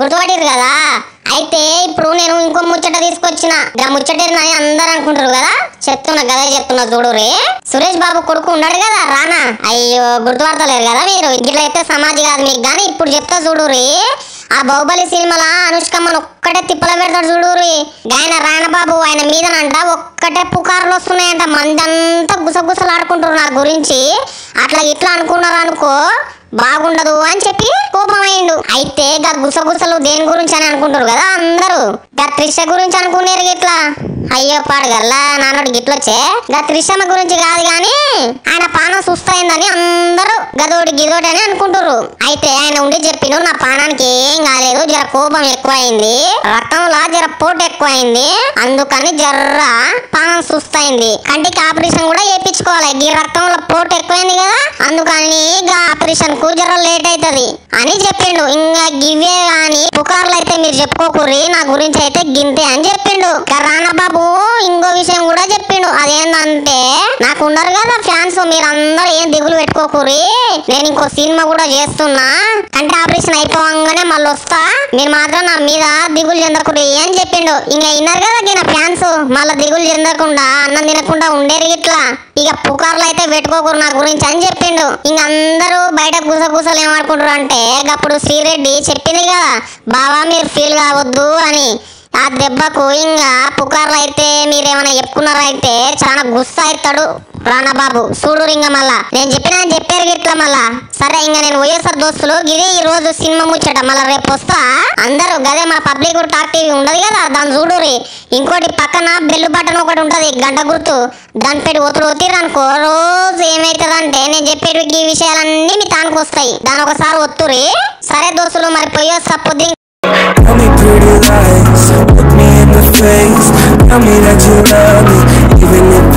గుర్తుపట్టిరు కదా? అయితే ఇప్పుడు నేను ఇంకో ముచ్చట తీసుకొచ్చిన. ఇలా ముచ్చటేనని అందరు అనుకుంటారు కదా? చెప్తున్నా కదా చెప్తున్నా చూడు రే. సురేష్ బాబు కొడుకు ఉన్నాడు కదా రానా? అయ్యో గుర్తుపడతలేరు కదా మీరు? ఇట్లా అయితే సమాధి కాదు మీకు కానీ ఇప్పుడు చెప్తా చూడు రే. ఆ బాహుబలి సినిమాల మన ఒక్కటే తిప్పల పెడతాడు చూడు ఆయన రాణబాబు ఆయన మీదనంట ఒక్కటే పుకార్లు వస్తున్నాయంట. మందంతా గుసగుసలాడుకుంటారు నా గురించి. అట్లా ఇట్లా అనుకున్నారు అనుకో బాగుండదు అని చెప్పి కోపమైండు. అయితే గా గుసగుసలు దేని గురించి అని అనుకుంటారు కదా అందరూ. గా త్రిష గురించి అనుకునేరు ఇట్లా. అయ్యో పాడగల్లా నాన్నోడు గిట్లొచ్చే గా త్రిషమ్మ గురించి కాదు గాని ఆయన పానం సుస్తైందని అందరూ గదోడి గిదోడు అని అనుకుంటారు అయితే ఆయన ఉండి చెప్పిను నా పానానికి ఏం కాలేదు జర కోపం ఎక్కువైంది రక్తంలో జర పోటు ఎక్కువైంది అందుకని జర్ర పానం సుస్తైంది కంటికి ఆపరేషన్ కూడా చేయించుకోవాలి ఈ రక్తంలో పోటు ఎక్కువైంది కదా అందుకని ఆపరేషన్కు జర లేట్ అవుతుంది అని చెప్పిండు. ఇంకా గివే కానీ పుకార్లు అయితే మీరు చెప్పుకోకూరి నా గురించి అయితే గింతే అని చెప్పిండు. రానా బాబు ఇంకో విషయం చెప్పిండు. అదేంటంటే నాకు ఉన్నారు కదా ఫ్యాన్స్ మీరందరూ ఏం దిగులు పెట్టుకోకూరి నేను ఇంకో సినిమా కూడా చేస్తున్నా. అంటే ఆపరేషన్ అయిపోగానే మళ్ళీ వస్తా. మీరు మాత్రం నా మీద దిగులు చెందకూరి ఏం చెప్పిండు. ఇంకా విన్నారు కదా ఈయన ఫ్యాన్స్ మళ్ళీ దిగులు చెందకుండా అన్నం తినకుండా ఉండేరు ఇట్లా. ఇక పుకార్లు అయితే పెట్టుకోకూరు నా గురించి అని చెప్పిండు. ఇంక అందరూ బయట కూస కూసలు ఏమాడుకుంటారు అంటే అప్పుడు శ్రీరెడ్డి చెప్పింది కదా బావా మీరు ఫీల్ కావద్దు అని. ఆ దెబ్బకు ఇంకా పుకార్లు అయితే మీరేమైనా చెప్పుకున్నారా అయితే చాలా గుస్సా అవుతాడు రాణబాబు. చూడు ఇంక మళ్ళా. నేను చెప్పినా అని చెప్పారు గిట్లా మళ్ళా. సరే ఇంకా నేను వైఎస్ఆర్ దోస్తులు ఇదే ఈ రోజు సినిమా ముచ్చట. మళ్ళా రేపు వస్తా. అందరూ గదే మన పబ్లిక్ టాక్ టీవీ ఉండదు కదా దాన్ని చూడురి ఇంకోటి పక్కన బెల్లు బటన్ ఒకటి ఉంటది గంట గుర్తు. దాని పెట్టి ఒత్తుడు ఒత్తిరనుకో రోజు ఏమైతుందంటే నేను చెప్పేటి ఈ విషయాలన్నీ మీ తానికి వస్తాయి. దాని ఒకసారి ఒత్తురి సరే దోస్తులు మరి పోయి సపోద్ది పొద్దు lies, look me in the face. Tell me that you love me, even if